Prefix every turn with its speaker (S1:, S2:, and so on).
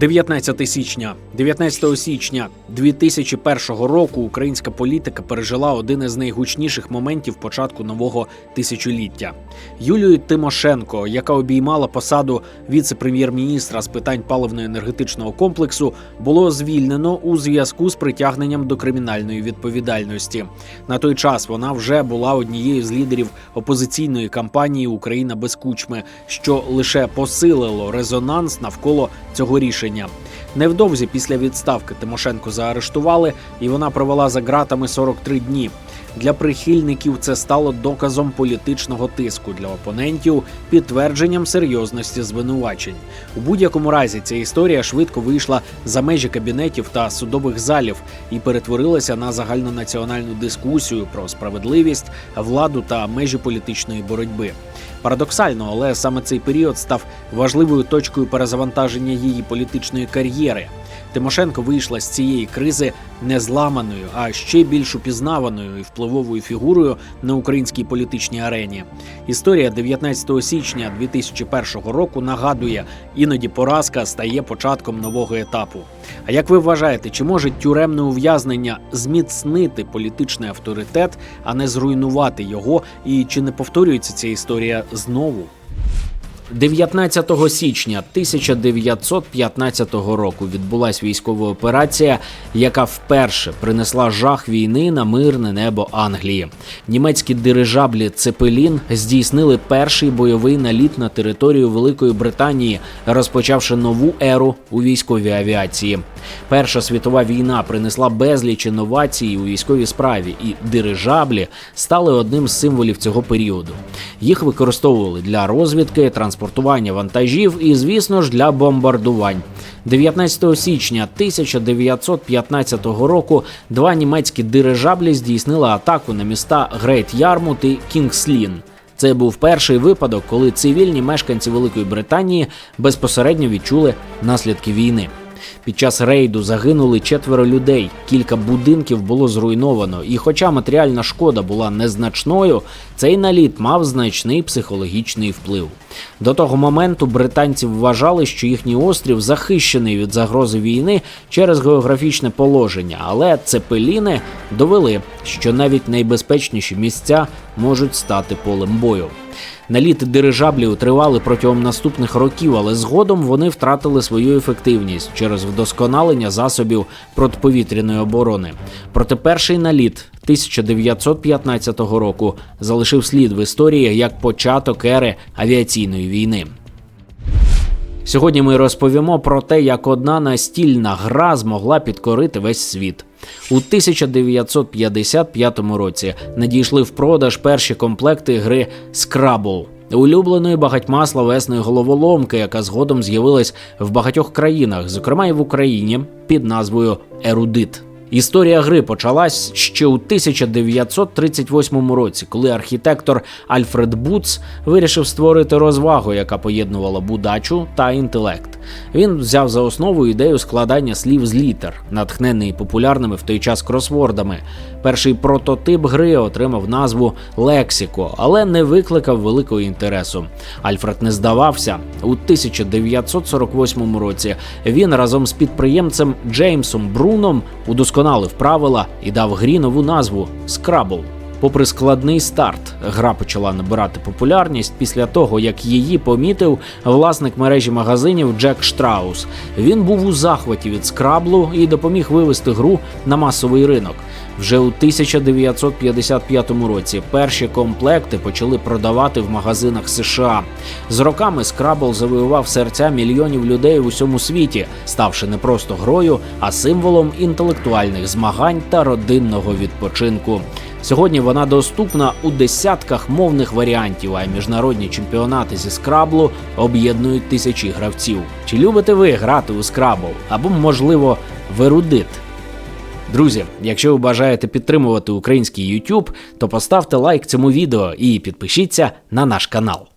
S1: 19 січня, 19 січня 2001 року українська політика пережила один із найгучніших моментів початку нового тисячоліття. Юлію Тимошенко, яка обіймала посаду віце-прем'єр-міністра з питань паливно-енергетичного комплексу, було звільнено у зв'язку з притягненням до кримінальної відповідальності. На той час вона вже була однією з лідерів опозиційної кампанії Україна без кучми, що лише посилило резонанс навколо цього рішення. Невдовзі після відставки Тимошенко заарештували, і вона провела за ґратами 43 дні. Для прихильників це стало доказом політичного тиску для опонентів, підтвердженням серйозності звинувачень. У будь-якому разі ця історія швидко вийшла за межі кабінетів та судових залів і перетворилася на загальнонаціональну дискусію про справедливість, владу та межі політичної боротьби. Парадоксально, але саме цей період став важливою точкою перезавантаження її політичної кар'єри. Тимошенко вийшла з цієї кризи не зламаною, а ще більш упізнаваною і впливовою фігурою на українській політичній арені. Історія 19 січня 2001 року нагадує, іноді поразка стає початком нового етапу. А як ви вважаєте, чи може тюремне ув'язнення зміцнити політичний авторитет, а не зруйнувати його? І чи не повторюється ця історія знову? 19 січня 1915 року відбулася військова операція, яка вперше принесла жах війни на мирне небо Англії. Німецькі дирижаблі Цепелін здійснили перший бойовий наліт на територію Великої Британії, розпочавши нову еру у військовій авіації. Перша світова війна принесла безліч інновацій у військовій справі, і дирижаблі стали одним з символів цього періоду. Їх використовували для розвідки, транспортування вантажів і, звісно ж, для бомбардувань. 19 січня 1915 року два німецькі дирижаблі здійснили атаку на міста Грейт Ярмут і Кінгслін. Це був перший випадок, коли цивільні мешканці Великої Британії безпосередньо відчули наслідки війни. Під час рейду загинули четверо людей, кілька будинків було зруйновано. І, хоча матеріальна шкода була незначною, цей наліт мав значний психологічний вплив. До того моменту британці вважали, що їхній острів захищений від загрози війни через географічне положення, але цепеліни довели, що навіть найбезпечніші місця можуть стати полем бою. Наліти дирижаблів тривали протягом наступних років, але згодом вони втратили свою ефективність через вдосконалення засобів протиповітряної оборони. Проте перший наліт 1915 року залишив слід в історії як початок ери авіаційної війни. Сьогодні ми розповімо про те, як одна настільна гра змогла підкорити весь світ. У 1955 році надійшли в продаж перші комплекти гри Scrabble, улюбленої багатьма словесної головоломки, яка згодом з'явилась в багатьох країнах, зокрема і в Україні, під назвою Ерудит. Історія гри почалась ще у 1938 році, коли архітектор Альфред Буц вирішив створити розвагу, яка поєднувала будачу та інтелект. Він взяв за основу ідею складання слів з літер, натхнений популярними в той час кросвордами. Перший прототип гри отримав назву Лексіко, але не викликав великого інтересу. Альфред не здавався у 1948 році. Він разом з підприємцем Джеймсом Бруном удосконалив правила і дав грі нову назву Scrabble. Попри складний старт, гра почала набирати популярність після того, як її помітив власник мережі магазинів Джек Штраус. Він був у захваті від скраблу і допоміг вивести гру на масовий ринок. Вже у 1955 році перші комплекти почали продавати в магазинах США. З роками Scrabble завоював серця мільйонів людей в усьому світі, ставши не просто грою, а символом інтелектуальних змагань та родинного відпочинку. Сьогодні вона доступна у десятках мовних варіантів, а міжнародні чемпіонати зі скраблу об'єднують тисячі гравців. Чи любите ви грати у скрабл? Або, можливо, верудит? Друзі, якщо ви бажаєте підтримувати український YouTube, то поставте лайк цьому відео і підпишіться на наш канал.